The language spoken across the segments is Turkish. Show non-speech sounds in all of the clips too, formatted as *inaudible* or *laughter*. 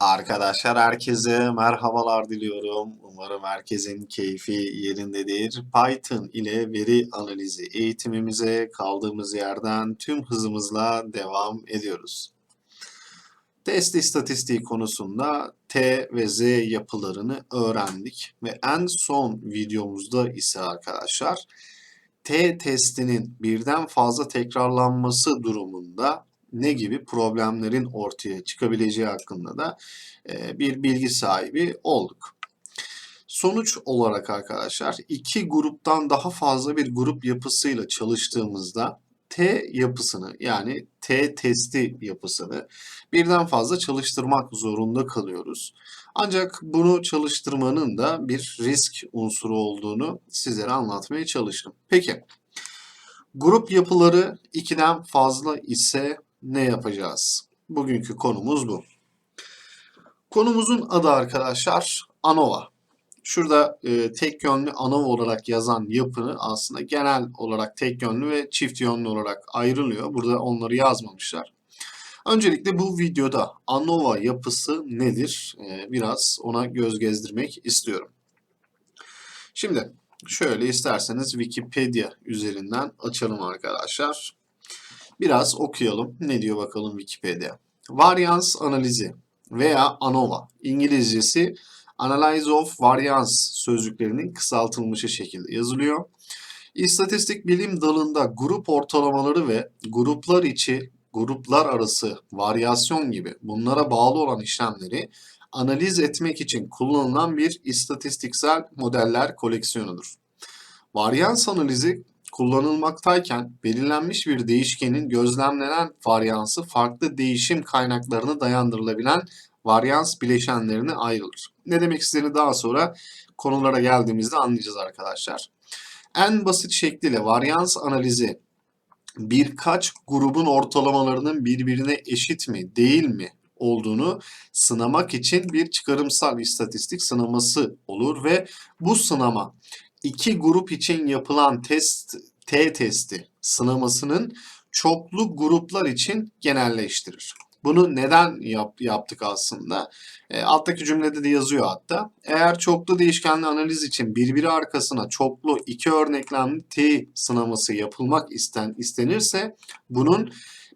Arkadaşlar herkese merhabalar diliyorum. Umarım herkesin keyfi yerindedir. Python ile veri analizi eğitimimize kaldığımız yerden tüm hızımızla devam ediyoruz. Test istatistiği konusunda T ve Z yapılarını öğrendik ve en son videomuzda ise arkadaşlar T testinin birden fazla tekrarlanması durumunda ne gibi problemlerin ortaya çıkabileceği hakkında da e, bir bilgi sahibi olduk. Sonuç olarak arkadaşlar iki gruptan daha fazla bir grup yapısıyla çalıştığımızda T yapısını yani T testi yapısını birden fazla çalıştırmak zorunda kalıyoruz. Ancak bunu çalıştırmanın da bir risk unsuru olduğunu sizlere anlatmaya çalıştım. Peki grup yapıları 2'den fazla ise ne yapacağız? Bugünkü konumuz bu. Konumuzun adı arkadaşlar ANOVA. Şurada e, tek yönlü ANOVA olarak yazan yapını aslında genel olarak tek yönlü ve çift yönlü olarak ayrılıyor. Burada onları yazmamışlar. Öncelikle bu videoda ANOVA yapısı nedir? E, biraz ona göz gezdirmek istiyorum. Şimdi şöyle isterseniz Wikipedia üzerinden açalım arkadaşlar. Biraz okuyalım. Ne diyor bakalım Wikipedia. Varyans analizi veya ANOVA İngilizcesi Analyze of Variance sözcüklerinin kısaltılmışı şekilde yazılıyor. İstatistik bilim dalında grup ortalamaları ve gruplar içi gruplar arası varyasyon gibi bunlara bağlı olan işlemleri analiz etmek için kullanılan bir istatistiksel modeller koleksiyonudur. Varyans analizi kullanılmaktayken belirlenmiş bir değişkenin gözlemlenen varyansı farklı değişim kaynaklarına dayandırılabilen varyans bileşenlerine ayrılır. Ne demek istediğini daha sonra konulara geldiğimizde anlayacağız arkadaşlar. En basit şekliyle varyans analizi birkaç grubun ortalamalarının birbirine eşit mi değil mi olduğunu sınamak için bir çıkarımsal istatistik sınaması olur ve bu sınama iki grup için yapılan test T testi sınamasının çoklu gruplar için genelleştirir. Bunu neden yap, yaptık aslında? E, alttaki cümlede de yazıyor hatta. Eğer çoklu değişkenli analiz için birbiri arkasına çoklu iki örneklemli T sınaması yapılmak isten, istenirse bunun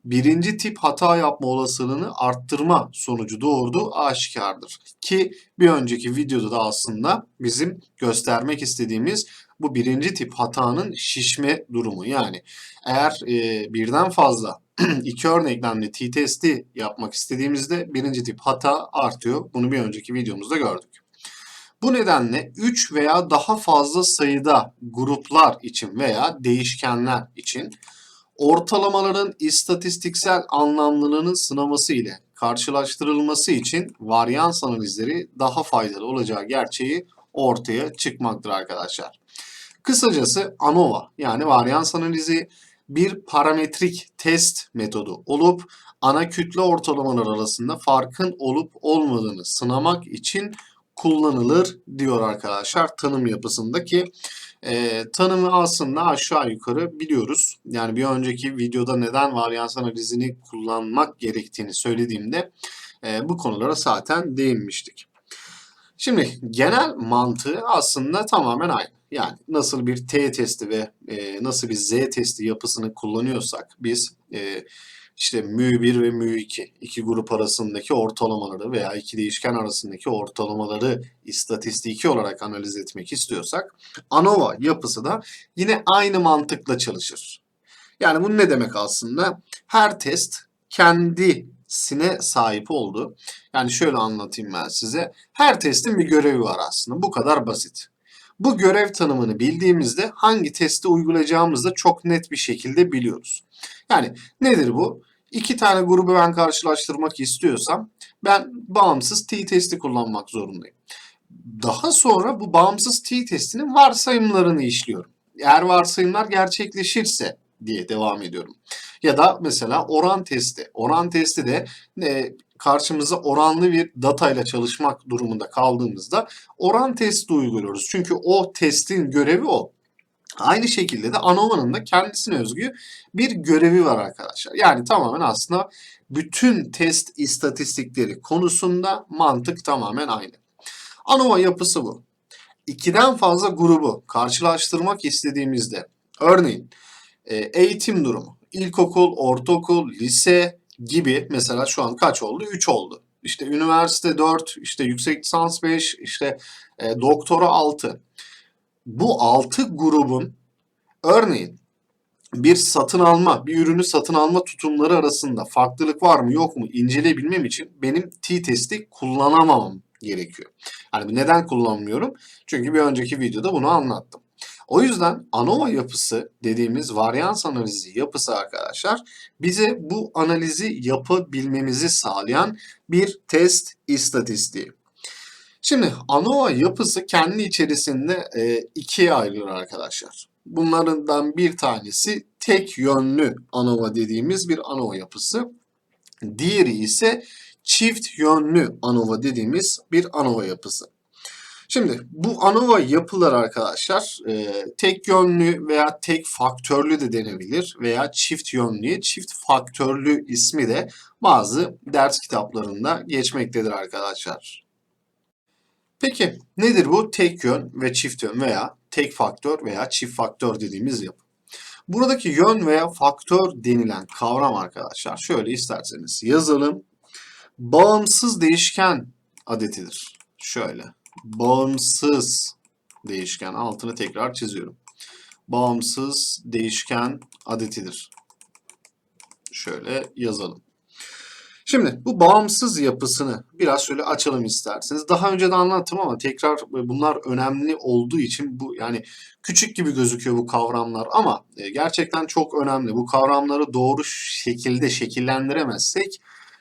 birinci tip hata yapma olasılığını arttırma sonucu doğurduğu aşikardır. Ki bir önceki videoda da aslında bizim göstermek istediğimiz bu birinci tip hatanın şişme durumu. Yani eğer e, birden fazla *clears throat* iki örneklemli t-testi yapmak istediğimizde birinci tip hata artıyor. Bunu bir önceki videomuzda gördük. Bu nedenle 3 veya daha fazla sayıda gruplar için veya değişkenler için ortalamaların istatistiksel anlamlılığının sınaması ile karşılaştırılması için varyans analizleri daha faydalı olacağı gerçeği ortaya çıkmaktır arkadaşlar. Kısacası ANOVA yani varyans analizi bir parametrik test metodu olup ana kütle ortalamalar arasında farkın olup olmadığını sınamak için kullanılır diyor arkadaşlar tanım yapısındaki e, tanımı aslında aşağı yukarı biliyoruz. Yani bir önceki videoda neden varyans analizini kullanmak gerektiğini söylediğimde e, bu konulara zaten değinmiştik. Şimdi genel mantığı aslında tamamen aynı. Yani nasıl bir T testi ve e, nasıl bir Z testi yapısını kullanıyorsak biz e, işte μ1 ve μ2 iki grup arasındaki ortalamaları veya iki değişken arasındaki ortalamaları istatistiki olarak analiz etmek istiyorsak ANOVA yapısı da yine aynı mantıkla çalışır. Yani bu ne demek aslında? Her test kendisine sahip oldu. Yani şöyle anlatayım ben size. Her testin bir görevi var aslında. Bu kadar basit. Bu görev tanımını bildiğimizde hangi testi uygulayacağımızı da çok net bir şekilde biliyoruz. Yani nedir bu? İki tane grubu ben karşılaştırmak istiyorsam ben bağımsız t-testi kullanmak zorundayım. Daha sonra bu bağımsız t-testinin varsayımlarını işliyorum. Eğer varsayımlar gerçekleşirse diye devam ediyorum. Ya da mesela oran testi. Oran testi de e, karşımıza oranlı bir data ile çalışmak durumunda kaldığımızda oran testi uyguluyoruz. Çünkü o testin görevi o. Aynı şekilde de ANOVA'nın da kendisine özgü bir görevi var arkadaşlar. Yani tamamen aslında bütün test istatistikleri konusunda mantık tamamen aynı. ANOVA yapısı bu. İkiden fazla grubu karşılaştırmak istediğimizde örneğin e, eğitim durumu, ilkokul, ortaokul, lise gibi mesela şu an kaç oldu? 3 oldu. İşte üniversite 4, işte yüksek lisans 5, işte e, doktora 6. Bu 6 grubun örneğin bir satın alma, bir ürünü satın alma tutumları arasında farklılık var mı yok mu inceleyebilmem için benim t-testi kullanamamam gerekiyor. Yani neden kullanmıyorum? Çünkü bir önceki videoda bunu anlattım. O yüzden ANOVA yapısı dediğimiz varyans analizi yapısı arkadaşlar bize bu analizi yapabilmemizi sağlayan bir test istatistiği. Şimdi ANOVA yapısı kendi içerisinde e, ikiye ayrılır arkadaşlar. Bunlardan bir tanesi tek yönlü ANOVA dediğimiz bir ANOVA yapısı. Diğeri ise çift yönlü ANOVA dediğimiz bir ANOVA yapısı. Şimdi bu ANOVA yapılar arkadaşlar e, tek yönlü veya tek faktörlü de denebilir veya çift yönlü, çift faktörlü ismi de bazı ders kitaplarında geçmektedir arkadaşlar. Peki nedir bu tek yön ve çift yön veya tek faktör veya çift faktör dediğimiz yapı? Buradaki yön veya faktör denilen kavram arkadaşlar şöyle isterseniz yazalım. Bağımsız değişken adetidir. Şöyle bağımsız değişken altını tekrar çiziyorum. Bağımsız değişken adetidir. Şöyle yazalım. Şimdi bu bağımsız yapısını biraz şöyle açalım isterseniz. Daha önce de anlattım ama tekrar bunlar önemli olduğu için bu yani küçük gibi gözüküyor bu kavramlar ama e, gerçekten çok önemli. Bu kavramları doğru şekilde şekillendiremezsek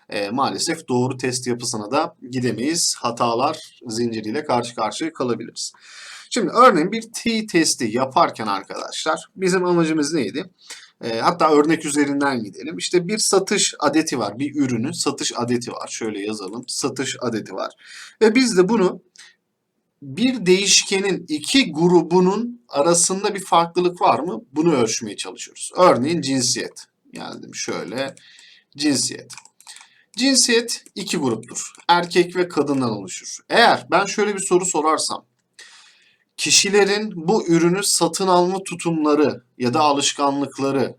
e, maalesef doğru test yapısına da gidemeyiz. Hatalar zinciriyle karşı karşıya kalabiliriz. Şimdi örneğin bir T testi yaparken arkadaşlar bizim amacımız neydi? E, hatta örnek üzerinden gidelim. İşte bir satış adeti var. Bir ürünün satış adeti var. Şöyle yazalım. Satış adeti var. Ve biz de bunu bir değişkenin iki grubunun arasında bir farklılık var mı? Bunu ölçmeye çalışıyoruz. Örneğin cinsiyet. Geldim şöyle. Cinsiyet. Cinsiyet iki gruptur. Erkek ve kadından oluşur. Eğer ben şöyle bir soru sorarsam, kişilerin bu ürünü satın alma tutumları ya da alışkanlıkları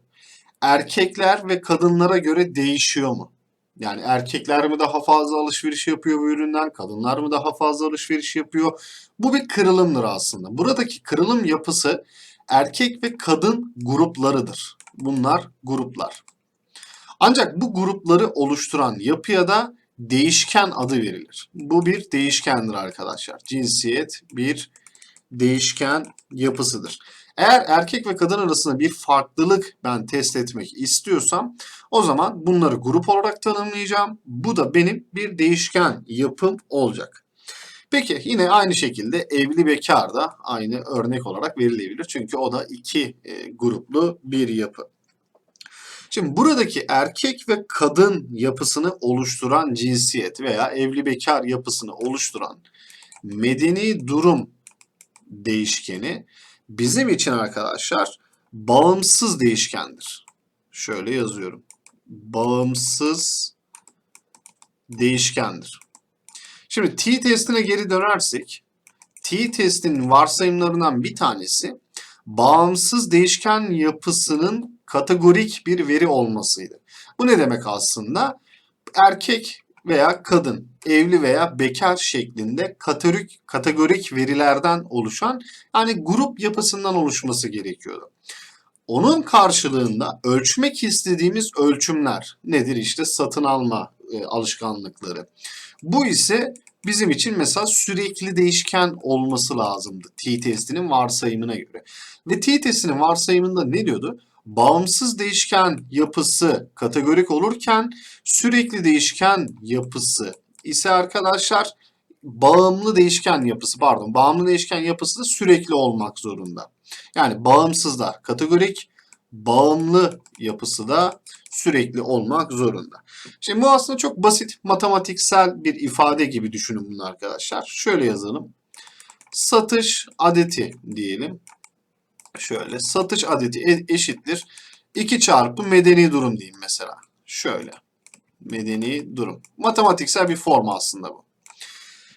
erkekler ve kadınlara göre değişiyor mu? Yani erkekler mi daha fazla alışveriş yapıyor bu üründen, kadınlar mı daha fazla alışveriş yapıyor? Bu bir kırılımdır aslında. Buradaki kırılım yapısı erkek ve kadın gruplarıdır. Bunlar gruplar. Ancak bu grupları oluşturan yapıya da değişken adı verilir. Bu bir değişkendir arkadaşlar. Cinsiyet bir değişken yapısıdır. Eğer erkek ve kadın arasında bir farklılık ben test etmek istiyorsam o zaman bunları grup olarak tanımlayacağım. Bu da benim bir değişken yapım olacak. Peki yine aynı şekilde evli bekar da aynı örnek olarak verilebilir. Çünkü o da iki e, gruplu bir yapı. Şimdi buradaki erkek ve kadın yapısını oluşturan cinsiyet veya evli bekar yapısını oluşturan medeni durum değişkeni bizim için arkadaşlar bağımsız değişkendir. Şöyle yazıyorum. Bağımsız değişkendir. Şimdi t testine geri dönersek t testin varsayımlarından bir tanesi bağımsız değişken yapısının kategorik bir veri olmasıydı. Bu ne demek aslında? Erkek veya kadın, evli veya bekar şeklinde kategorik, kategorik verilerden oluşan yani grup yapısından oluşması gerekiyordu. Onun karşılığında ölçmek istediğimiz ölçümler nedir? İşte satın alma e, alışkanlıkları. Bu ise bizim için mesela sürekli değişken olması lazımdı t testinin varsayımına göre. Ve t testinin varsayımında ne diyordu? Bağımsız değişken yapısı kategorik olurken sürekli değişken yapısı ise arkadaşlar bağımlı değişken yapısı pardon bağımlı değişken yapısı da sürekli olmak zorunda. Yani bağımsız da kategorik bağımlı yapısı da sürekli olmak zorunda. Şimdi bu aslında çok basit matematiksel bir ifade gibi düşünün bunu arkadaşlar. Şöyle yazalım. Satış adeti diyelim. Şöyle satış adeti e- eşittir 2 çarpı medeni durum diyeyim mesela. Şöyle. Medeni durum. Matematiksel bir form aslında bu.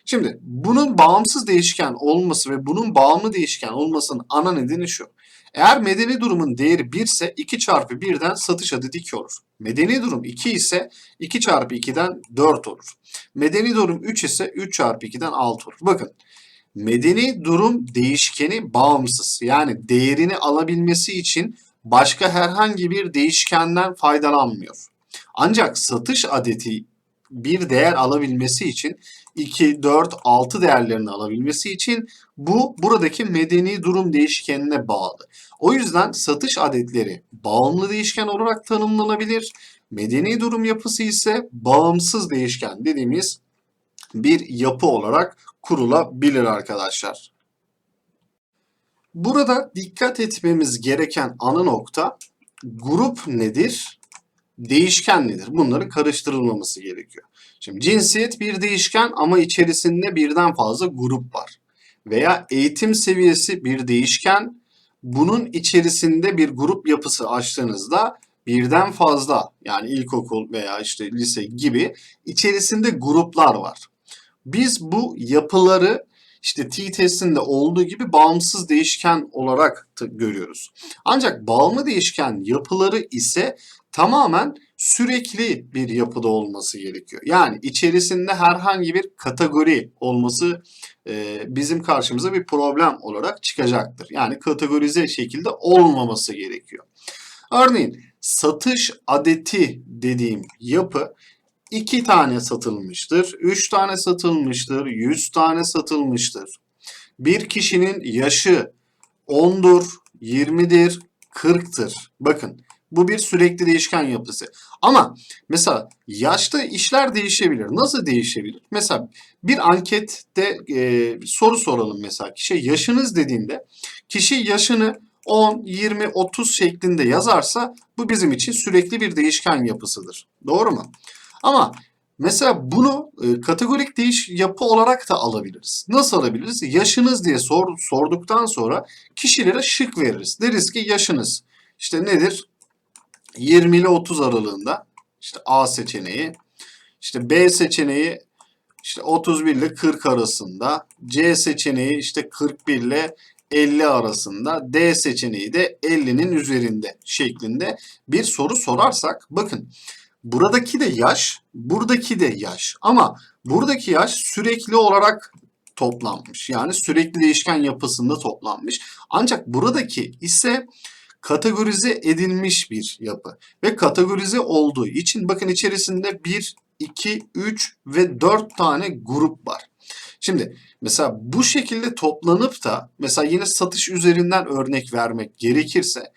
Şimdi bunun bağımsız değişken olması ve bunun bağımlı değişken olmasının ana nedeni şu. Eğer medeni durumun değeri 1 ise 2 çarpı 1'den satış adedi 2 olur. Medeni durum 2 ise 2 çarpı 2'den 4 olur. Medeni durum 3 ise 3 çarpı 2'den 6 olur. Bakın medeni durum değişkeni bağımsız. Yani değerini alabilmesi için başka herhangi bir değişkenden faydalanmıyor. Ancak satış adeti bir değer alabilmesi için 2, 4, 6 değerlerini alabilmesi için bu buradaki medeni durum değişkenine bağlı. O yüzden satış adetleri bağımlı değişken olarak tanımlanabilir. Medeni durum yapısı ise bağımsız değişken dediğimiz bir yapı olarak kurulabilir arkadaşlar. Burada dikkat etmemiz gereken ana nokta grup nedir? Değişken nedir? Bunların karıştırılmaması gerekiyor. Şimdi cinsiyet bir değişken ama içerisinde birden fazla grup var. Veya eğitim seviyesi bir değişken, bunun içerisinde bir grup yapısı açtığınızda birden fazla yani ilkokul veya işte lise gibi içerisinde gruplar var. Biz bu yapıları işte t-testinde olduğu gibi bağımsız değişken olarak görüyoruz. Ancak bağımlı değişken yapıları ise tamamen sürekli bir yapıda olması gerekiyor. Yani içerisinde herhangi bir kategori olması e, bizim karşımıza bir problem olarak çıkacaktır. Yani kategorize şekilde olmaması gerekiyor. Örneğin satış adeti dediğim yapı 2 tane satılmıştır, 3 tane satılmıştır, 100 tane satılmıştır. Bir kişinin yaşı 10'dur, 20'dir, 40'tır. Bakın bu bir sürekli değişken yapısı. Ama mesela yaşta işler değişebilir. Nasıl değişebilir? Mesela bir ankette e, soru soralım mesela kişiye yaşınız dediğinde kişi yaşını 10, 20, 30 şeklinde yazarsa bu bizim için sürekli bir değişken yapısıdır. Doğru mu? Ama mesela bunu e, kategorik değiş yapı olarak da alabiliriz. Nasıl alabiliriz? Yaşınız diye sor, sorduktan sonra kişilere şık veririz. Deriz ki yaşınız işte nedir? 20 ile 30 aralığında işte A seçeneği, işte B seçeneği işte 31 ile 40 arasında, C seçeneği işte 41 ile 50 arasında, D seçeneği de 50'nin üzerinde şeklinde bir soru sorarsak bakın buradaki de yaş, buradaki de yaş ama buradaki yaş sürekli olarak toplanmış. Yani sürekli değişken yapısında toplanmış. Ancak buradaki ise kategorize edilmiş bir yapı. Ve kategorize olduğu için bakın içerisinde 1, 2, 3 ve 4 tane grup var. Şimdi mesela bu şekilde toplanıp da mesela yine satış üzerinden örnek vermek gerekirse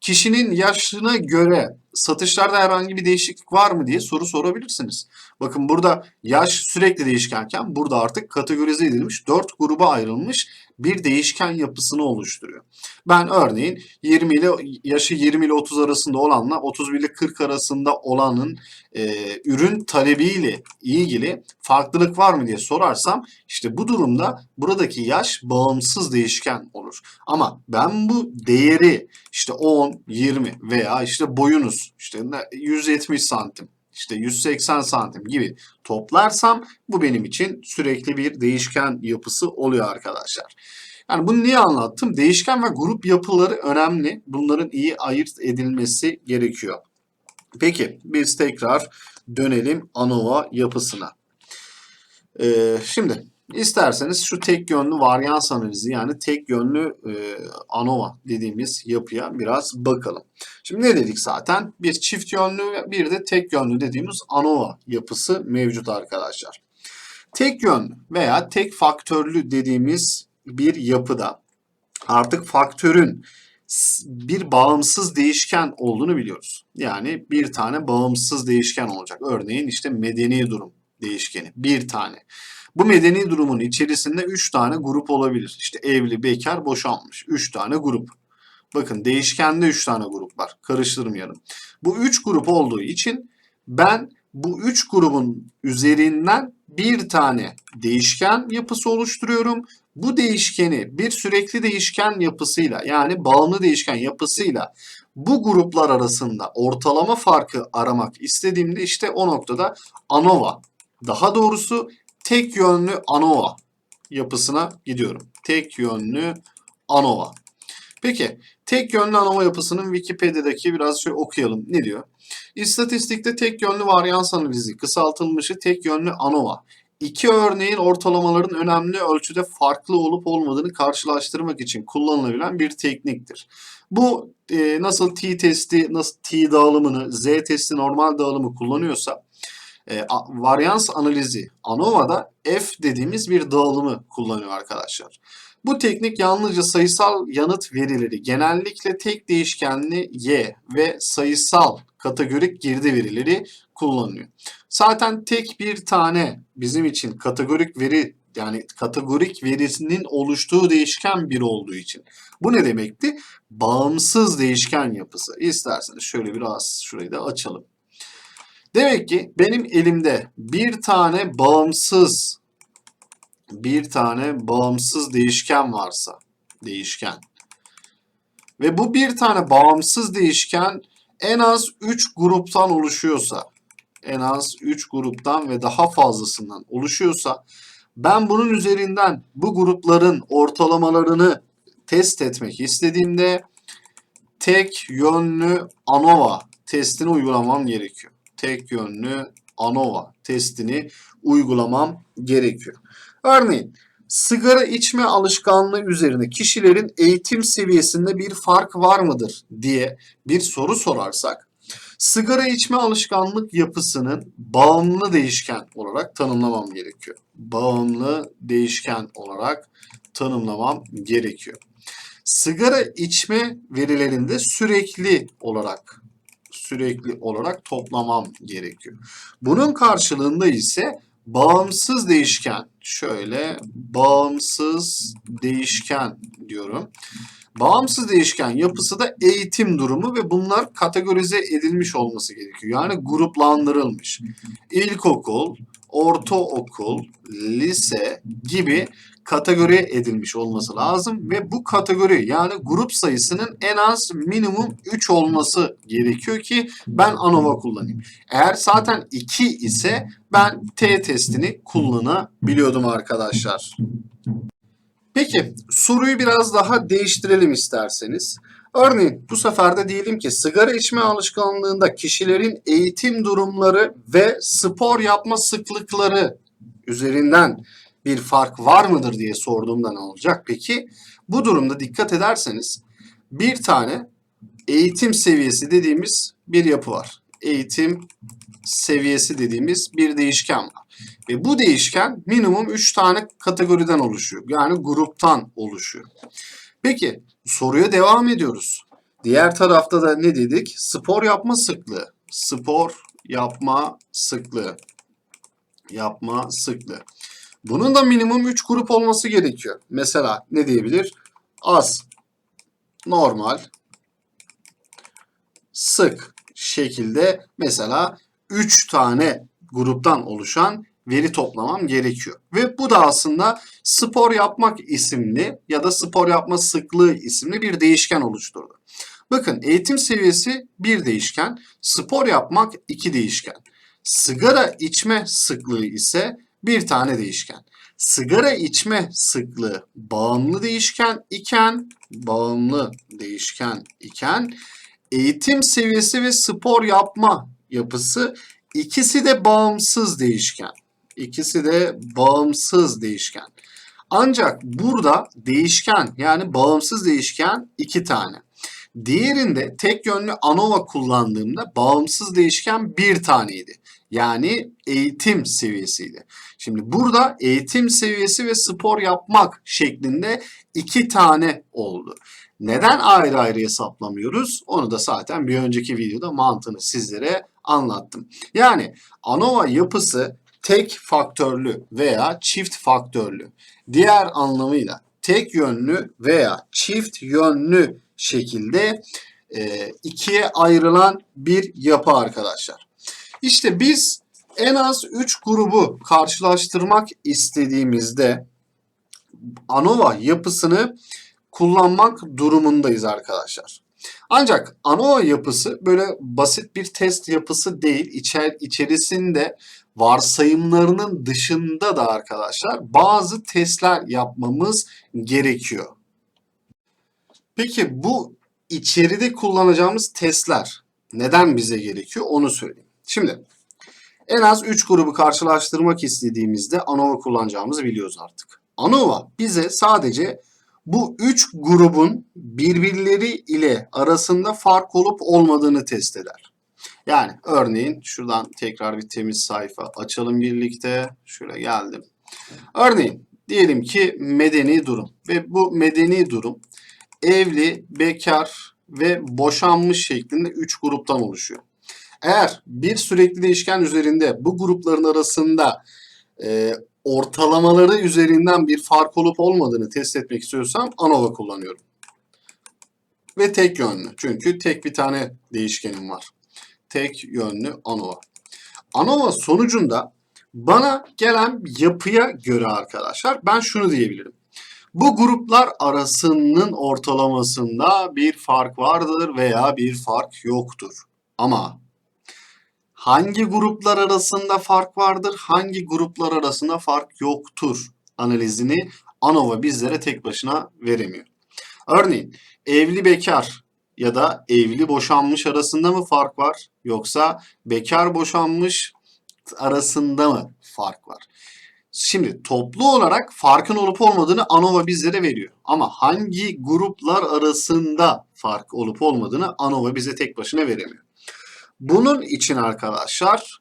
kişinin yaşına göre satışlarda herhangi bir değişiklik var mı diye soru sorabilirsiniz. Bakın burada yaş sürekli değişkenken burada artık kategorize edilmiş 4 gruba ayrılmış bir değişken yapısını oluşturuyor. Ben örneğin 20 ile yaşı 20 ile 30 arasında olanla 31 ile 40 arasında olanın e, ürün talebiyle ilgili farklılık var mı diye sorarsam işte bu durumda buradaki yaş bağımsız değişken olur. Ama ben bu değeri işte 10, 20 veya işte boyunuz işte 170 santim işte 180 santim gibi toplarsam bu benim için sürekli bir değişken yapısı oluyor arkadaşlar. Yani bunu niye anlattım? Değişken ve grup yapıları önemli. Bunların iyi ayırt edilmesi gerekiyor. Peki biz tekrar dönelim ANOVA yapısına. Ee, şimdi İsterseniz şu tek yönlü varyans analizi yani tek yönlü e, ANOVA dediğimiz yapıya biraz bakalım. Şimdi ne dedik zaten? Bir çift yönlü bir de tek yönlü dediğimiz ANOVA yapısı mevcut arkadaşlar. Tek yönlü veya tek faktörlü dediğimiz bir yapıda artık faktörün bir bağımsız değişken olduğunu biliyoruz. Yani bir tane bağımsız değişken olacak. Örneğin işte medeni durum değişkeni bir tane. Bu medeni durumun içerisinde 3 tane grup olabilir. İşte evli, bekar, boşanmış. 3 tane grup. Bakın değişkende 3 tane grup var. Karıştırmayalım. Bu 3 grup olduğu için ben bu 3 grubun üzerinden bir tane değişken yapısı oluşturuyorum. bu değişkeni bir sürekli değişken yapısıyla yani bağımlı değişken yapısıyla bu gruplar arasında ortalama farkı aramak istediğimde işte o noktada ANOVA daha doğrusu tek yönlü ANOVA yapısına gidiyorum. Tek yönlü ANOVA. Peki tek yönlü ANOVA yapısının Wikipedia'daki biraz şöyle okuyalım. Ne diyor? İstatistikte tek yönlü varyans analizi kısaltılmışı tek yönlü ANOVA. İki örneğin ortalamaların önemli ölçüde farklı olup olmadığını karşılaştırmak için kullanılabilen bir tekniktir. Bu e, nasıl t testi, nasıl t dağılımını, z testi normal dağılımı kullanıyorsa e, varyans analizi ANOVA'da f dediğimiz bir dağılımı kullanıyor arkadaşlar. Bu teknik yalnızca sayısal yanıt verileri genellikle tek değişkenli y ve sayısal kategorik girdi verileri kullanıyor. Zaten tek bir tane bizim için kategorik veri yani kategorik verisinin oluştuğu değişken bir olduğu için. Bu ne demekti? Bağımsız değişken yapısı. İsterseniz şöyle biraz şurayı da açalım. Demek ki benim elimde bir tane bağımsız bir tane bağımsız değişken varsa değişken ve bu bir tane bağımsız değişken en az 3 gruptan oluşuyorsa en az 3 gruptan ve daha fazlasından oluşuyorsa ben bunun üzerinden bu grupların ortalamalarını test etmek istediğimde tek yönlü ANOVA testini uygulamam gerekiyor. Tek yönlü ANOVA testini uygulamam gerekiyor. Örneğin sigara içme alışkanlığı üzerine kişilerin eğitim seviyesinde bir fark var mıdır diye bir soru sorarsak sigara içme alışkanlık yapısının bağımlı değişken olarak tanımlamam gerekiyor. Bağımlı değişken olarak tanımlamam gerekiyor. Sigara içme verilerinde sürekli olarak sürekli olarak toplamam gerekiyor. Bunun karşılığında ise bağımsız değişken şöyle bağımsız değişken diyorum. Bağımsız değişken yapısı da eğitim durumu ve bunlar kategorize edilmiş olması gerekiyor. Yani gruplandırılmış. İlkokul, ortaokul, lise gibi kategori edilmiş olması lazım ve bu kategori yani grup sayısının en az minimum 3 olması gerekiyor ki ben ANOVA kullanayım. Eğer zaten 2 ise ben T testini kullanabiliyordum arkadaşlar. Peki soruyu biraz daha değiştirelim isterseniz. Örneğin bu sefer de diyelim ki sigara içme alışkanlığında kişilerin eğitim durumları ve spor yapma sıklıkları üzerinden bir fark var mıdır diye sorduğumda ne olacak? Peki bu durumda dikkat ederseniz bir tane eğitim seviyesi dediğimiz bir yapı var. Eğitim seviyesi dediğimiz bir değişken var. Ve bu değişken minimum 3 tane kategoriden oluşuyor. Yani gruptan oluşuyor. Peki soruya devam ediyoruz. Diğer tarafta da ne dedik? Spor yapma sıklığı. Spor yapma sıklığı. Yapma sıklığı. Bunun da minimum 3 grup olması gerekiyor. Mesela ne diyebilir? Az, normal, sık şekilde mesela 3 tane gruptan oluşan veri toplamam gerekiyor. Ve bu da aslında spor yapmak isimli ya da spor yapma sıklığı isimli bir değişken oluşturdu. Bakın eğitim seviyesi bir değişken, spor yapmak iki değişken. Sigara içme sıklığı ise bir tane değişken. Sigara içme sıklığı bağımlı değişken iken, bağımlı değişken iken eğitim seviyesi ve spor yapma yapısı ikisi de bağımsız değişken. İkisi de bağımsız değişken. Ancak burada değişken yani bağımsız değişken iki tane. Diğerinde tek yönlü ANOVA kullandığımda bağımsız değişken bir taneydi. Yani eğitim seviyesiydi. Şimdi burada eğitim seviyesi ve spor yapmak şeklinde iki tane oldu. Neden ayrı ayrı hesaplamıyoruz? Onu da zaten bir önceki videoda mantığını sizlere anlattım. Yani ANOVA yapısı tek faktörlü veya çift faktörlü. Diğer anlamıyla tek yönlü veya çift yönlü şekilde e, ikiye ayrılan bir yapı arkadaşlar. İşte biz en az 3 grubu karşılaştırmak istediğimizde ANOVA yapısını kullanmak durumundayız arkadaşlar. Ancak ANOVA yapısı böyle basit bir test yapısı değil. İçer, içerisinde varsayımlarının dışında da arkadaşlar bazı testler yapmamız gerekiyor. Peki bu içeride kullanacağımız testler neden bize gerekiyor onu söyleyeyim. Şimdi en az 3 grubu karşılaştırmak istediğimizde ANOVA kullanacağımızı biliyoruz artık. ANOVA bize sadece bu 3 grubun birbirleri ile arasında fark olup olmadığını test eder. Yani örneğin şuradan tekrar bir temiz sayfa açalım birlikte. Şöyle geldim. Örneğin diyelim ki medeni durum ve bu medeni durum evli, bekar ve boşanmış şeklinde 3 gruptan oluşuyor. Eğer bir sürekli değişken üzerinde bu grupların arasında e, ortalamaları üzerinden bir fark olup olmadığını test etmek istiyorsam ANOVA kullanıyorum. Ve tek yönlü. Çünkü tek bir tane değişkenim var. Tek yönlü ANOVA. ANOVA sonucunda bana gelen yapıya göre arkadaşlar ben şunu diyebilirim. Bu gruplar arasının ortalamasında bir fark vardır veya bir fark yoktur. Ama hangi gruplar arasında fark vardır, hangi gruplar arasında fark yoktur analizini ANOVA bizlere tek başına veremiyor. Örneğin evli bekar ya da evli boşanmış arasında mı fark var yoksa bekar boşanmış arasında mı fark var? Şimdi toplu olarak farkın olup olmadığını ANOVA bizlere veriyor. Ama hangi gruplar arasında fark olup olmadığını ANOVA bize tek başına veremiyor. Bunun için arkadaşlar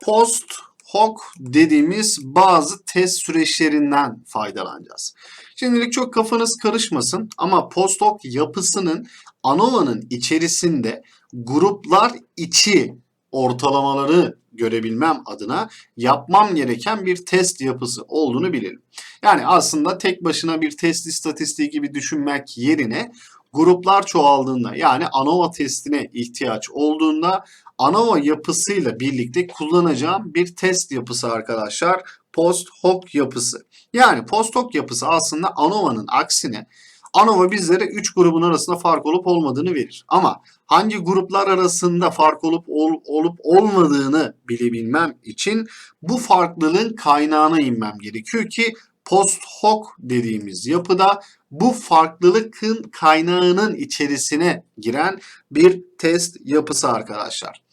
post hoc dediğimiz bazı test süreçlerinden faydalanacağız. Şimdilik çok kafanız karışmasın ama post hoc yapısının ANOVA'nın içerisinde gruplar içi ortalamaları görebilmem adına yapmam gereken bir test yapısı olduğunu bilelim. Yani aslında tek başına bir test istatistiği gibi düşünmek yerine gruplar çoğaldığında yani ANOVA testine ihtiyaç olduğunda ANOVA yapısıyla birlikte kullanacağım bir test yapısı arkadaşlar. Post hoc yapısı. Yani post hoc yapısı aslında ANOVA'nın aksine ANOVA bizlere 3 grubun arasında fark olup olmadığını verir. Ama hangi gruplar arasında fark olup ol, olup olmadığını bilebilmem için bu farklılığın kaynağına inmem gerekiyor ki post hoc dediğimiz yapıda bu farklılıkın kaynağının içerisine giren bir test yapısı arkadaşlar.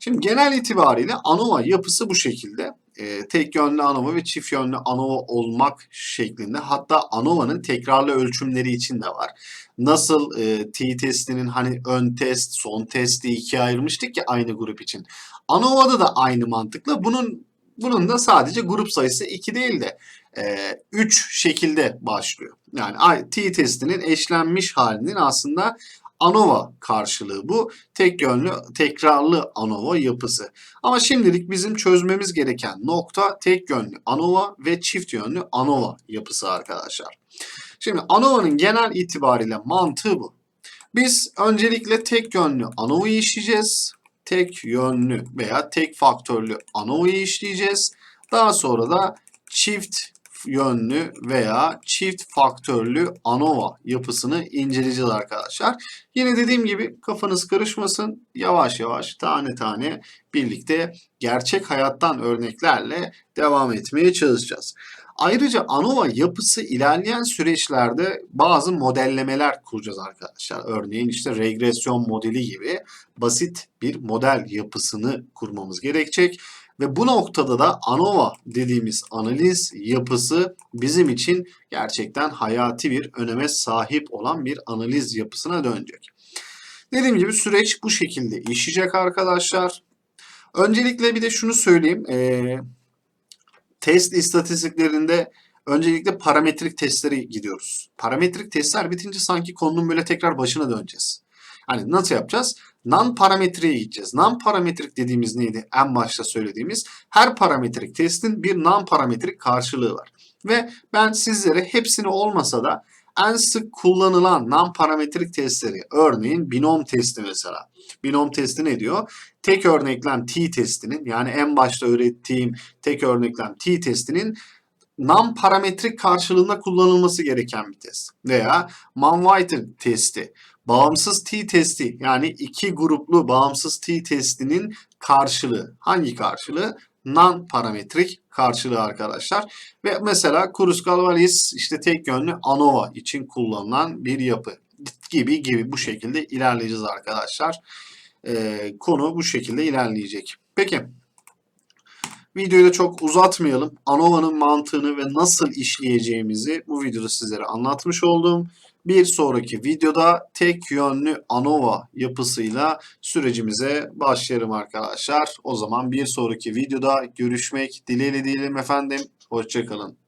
Şimdi genel itibariyle ANOVA yapısı bu şekilde. Ee, tek yönlü ANOVA ve çift yönlü ANOVA olmak şeklinde. Hatta ANOVA'nın tekrarlı ölçümleri için de var. Nasıl e, T testinin hani ön test, son testi ikiye ayırmıştık ya aynı grup için. ANOVA'da da aynı mantıkla bunun bunun da sadece grup sayısı 2 değil de 3 e, şekilde başlıyor. Yani T testinin eşlenmiş halinin aslında ANOVA karşılığı bu. Tek yönlü tekrarlı ANOVA yapısı. Ama şimdilik bizim çözmemiz gereken nokta tek yönlü ANOVA ve çift yönlü ANOVA yapısı arkadaşlar. Şimdi ANOVA'nın genel itibariyle mantığı bu. Biz öncelikle tek yönlü ANOVA'yı işleyeceğiz. Tek yönlü veya tek faktörlü ANOVA'yı işleyeceğiz. Daha sonra da çift yönlü veya çift faktörlü ANOVA yapısını inceleyeceğiz arkadaşlar. Yine dediğim gibi kafanız karışmasın. Yavaş yavaş tane tane birlikte gerçek hayattan örneklerle devam etmeye çalışacağız. Ayrıca ANOVA yapısı ilerleyen süreçlerde bazı modellemeler kuracağız arkadaşlar. Örneğin işte regresyon modeli gibi basit bir model yapısını kurmamız gerekecek. Ve bu noktada da ANOVA dediğimiz analiz yapısı bizim için gerçekten hayati bir öneme sahip olan bir analiz yapısına dönecek. Dediğim gibi süreç bu şekilde işleyecek arkadaşlar. Öncelikle bir de şunu söyleyeyim. Ee, test istatistiklerinde öncelikle parametrik testlere gidiyoruz. Parametrik testler bitince sanki konunun böyle tekrar başına döneceğiz. Hani nasıl yapacağız? Non parametreye gideceğiz. Non parametrik dediğimiz neydi? En başta söylediğimiz her parametrik testin bir non parametrik karşılığı var. Ve ben sizlere hepsini olmasa da en sık kullanılan non parametrik testleri örneğin binom testi mesela. Binom testi ne diyor? Tek örneklem t testinin yani en başta öğrettiğim tek örneklem t testinin non-parametrik karşılığında kullanılması gereken bir test. Veya Mann-Whiteley testi. Bağımsız t testi yani iki gruplu bağımsız t testinin karşılığı. Hangi karşılığı? Non-parametrik karşılığı arkadaşlar. Ve mesela Kruskal-Wallis işte tek yönlü ANOVA için kullanılan bir yapı gibi gibi bu şekilde ilerleyeceğiz arkadaşlar. Ee, konu bu şekilde ilerleyecek. Peki videoyu da çok uzatmayalım. ANOVA'nın mantığını ve nasıl işleyeceğimizi bu videoda sizlere anlatmış oldum. Bir sonraki videoda tek yönlü ANOVA yapısıyla sürecimize başlayalım arkadaşlar. O zaman bir sonraki videoda görüşmek dileğiyle diyelim efendim. Hoşçakalın.